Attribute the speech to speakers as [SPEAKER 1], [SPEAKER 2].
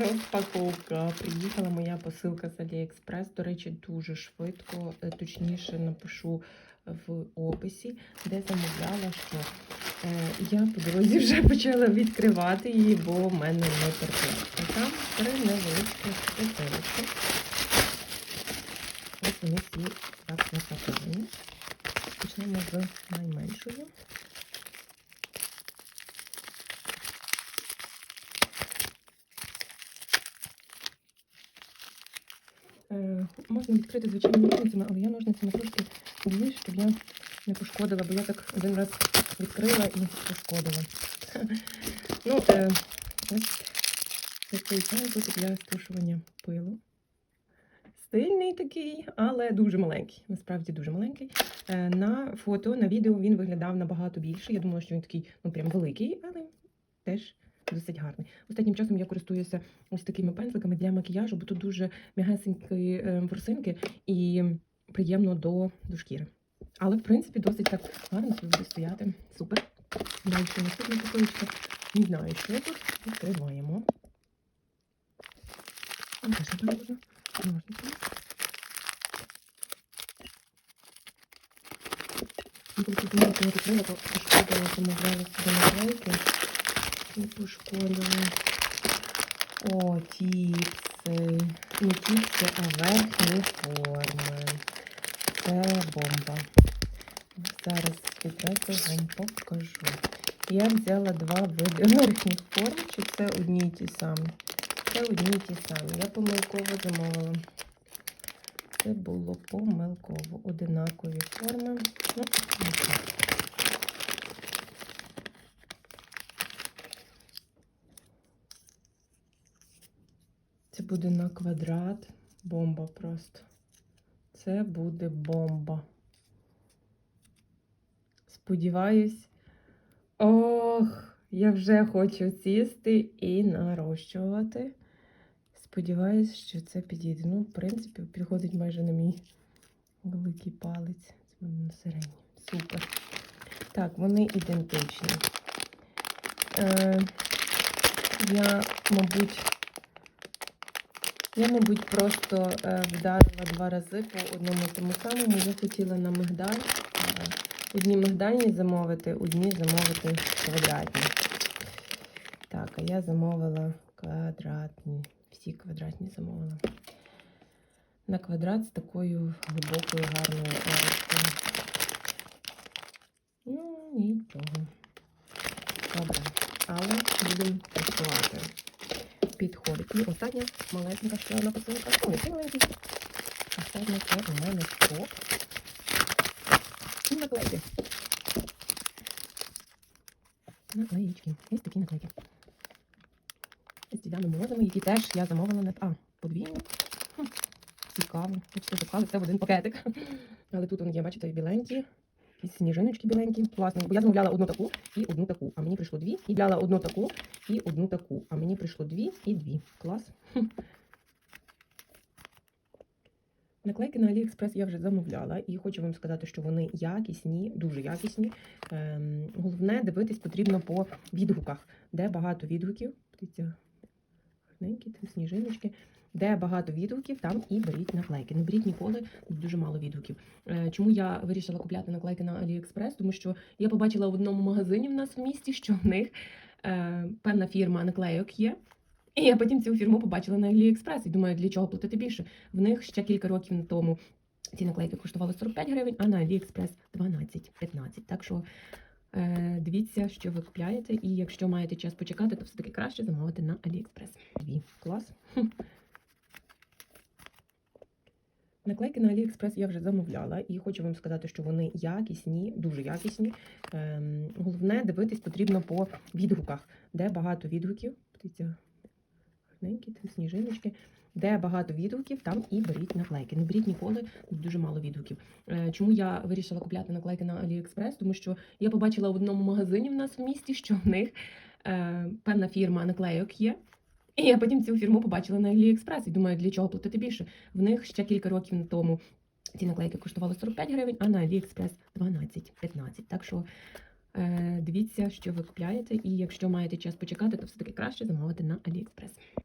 [SPEAKER 1] Розпаковка. Приїхала моя посилка з Аліекспрес. До речі, дуже швидко, е, точніше напишу в описі, де замовляла, що е, я по дорозі вже почала відкривати її, бо в мене не терпить. Там три невеличкі посилочки. Ось вони всі так запаковані. Почнемо з найменшої. Е, Можна відкрити звичайними ножницями, але я ножницями трошки більш, щоб я не пошкодила, бо я так один раз відкрила і пошкодила. Ну, е, ось цей чайник для стушування пилу. Стильний такий, але дуже маленький. Насправді дуже маленький. Е, На фото, на відео він виглядав набагато більше. Я думала, що він такий, ну прям великий, але теж досить гарний. Останнім часом я користуюся ось такими пензликами для макіяжу, бо тут дуже м'ягесенькі е, ворсинки і приємно до, до шкіри. Але, в принципі, досить так гарно тут буде стояти. Супер. Далі наступна посилочка. Не знаю, що тут. Відкриваємо. Теж напевно можна. Ну, Коли тут не відкрила, то пошкодила, замовляла собі наклейки. І пошкодила. О, тіпси. Не тіпси, а верхні форми. Це бомба. Зараз відразу вам покажу. Я взяла два види верхніх форм, чи це одні й ті самі. Це одні й ті самі. Я помилково замовила. Це було помилково. Одинакові форми. Ну, Це буде на квадрат. Бомба просто. Це буде бомба. Сподіваюсь. Ох, я вже хочу сісти і нарощувати. Сподіваюсь, що це підійде. Ну, в принципі, підходить майже на мій великий палець. Це буде на середній. Супер. Так, вони ідентичні. Е, я, мабуть, я, мабуть, просто е, вдарила два рази по одному тому самому. Я хотіла на мигдаль. е, Одні мигдальні замовити, одні замовити квадратні. Так, а я замовила квадратні. Всі квадратні замовила. На квадрат з такою глибокою гарною арочкою. Ну, нічого. Добре. Але будемо тестувати. Підходить. І остання малесенька ще одна посилка. Ой, це маленький. Остання це у мене стоп. І наклейки. Наклеїчки. Ось такі наклейки. З дідяними морозами, які теж я замовила на... А, подвійні. Цікаво. Бачите, запхали все в один пакетик. Але тут вони є, бачите, біленькі. Якісь сніжиночки біленькі. Класно. Бо я замовляла одну таку і одну таку. А мені прийшло дві. І взяла одну таку і одну таку. А мені прийшло дві і дві. Клас. Наклейки на AliExpress я вже замовляла, і хочу вам сказати, що вони якісні, дуже якісні. Ем, головне, дивитись потрібно по відгуках, де багато відгуків. Дивіться, гарненькі, там сніжиночки. Де багато відгуків, там і беріть наклейки. Не беріть ніколи дуже мало відгуків. Е, Чому я вирішила купляти наклейки на AliExpress? Тому що я побачила в одному магазині в нас в місті, що в них е, певна фірма наклейок є. І я потім цю фірму побачила на AliExpress і думаю, для чого платити більше. В них ще кілька років тому ці наклейки коштували 45 гривень, а на AliExpress 12-15. Так що е, дивіться, що ви купляєте, і якщо маєте час почекати, то все-таки краще замовити на AliExpress. Клас. Наклейки на AliExpress я вже замовляла, і хочу вам сказати, що вони якісні, дуже якісні. Ем, головне, дивитись потрібно по відгуках, де багато відгуків. Дивіться, гарненькі, там сніжиночки. Де багато відгуків, там і беріть наклейки. Не беріть ніколи дуже мало відгуків. Е, Чому я вирішила купляти наклейки на AliExpress? Тому що я побачила в одному магазині в нас в місті, що в них е, певна фірма наклейок є. І я потім цю фірму побачила на AliExpress і думаю, для чого платити більше. В них ще кілька років тому ці наклейки коштували 45 гривень, а на AliExpress 12-15. Так що е, дивіться, що ви купляєте, і якщо маєте час почекати, то все-таки краще замовити на AliExpress.